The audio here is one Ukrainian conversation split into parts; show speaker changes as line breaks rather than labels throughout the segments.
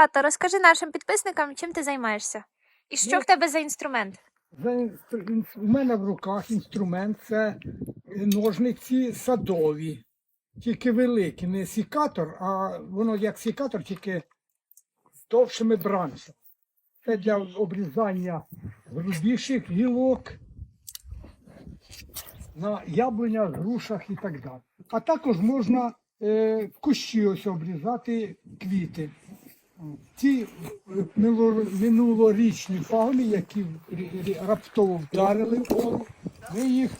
Тато, розкажи нашим підписникам, чим ти займаєшся? І що
Ну,
в тебе за інструмент?
За У мене в руках інструмент це ножниці садові, тільки великі, не сікатор, а воно як сікатор, тільки з довшими бранцями. Це для обрізання грубіших гілок на яблунях, грушах і так далі. А також можна е, кущі ось обрізати квіти. Ті минулорічні пагони, які раптово вдарили в ми їх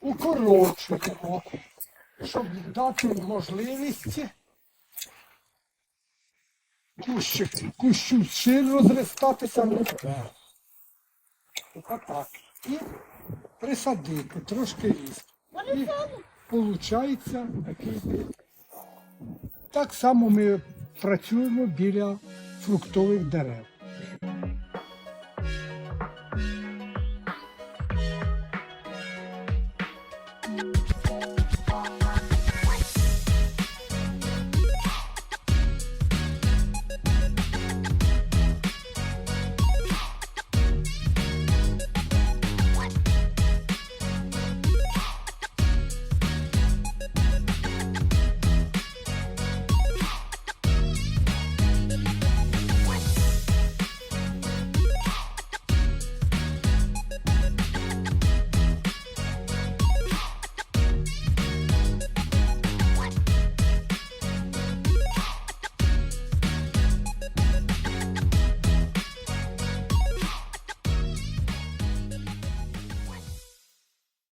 укорочуємо, щоб дати можливість кущик, кущу шир розростатися не. Отак. І присадити трошки ліс. І виходить такий. Так само ми працюємо біля фруктових дерев.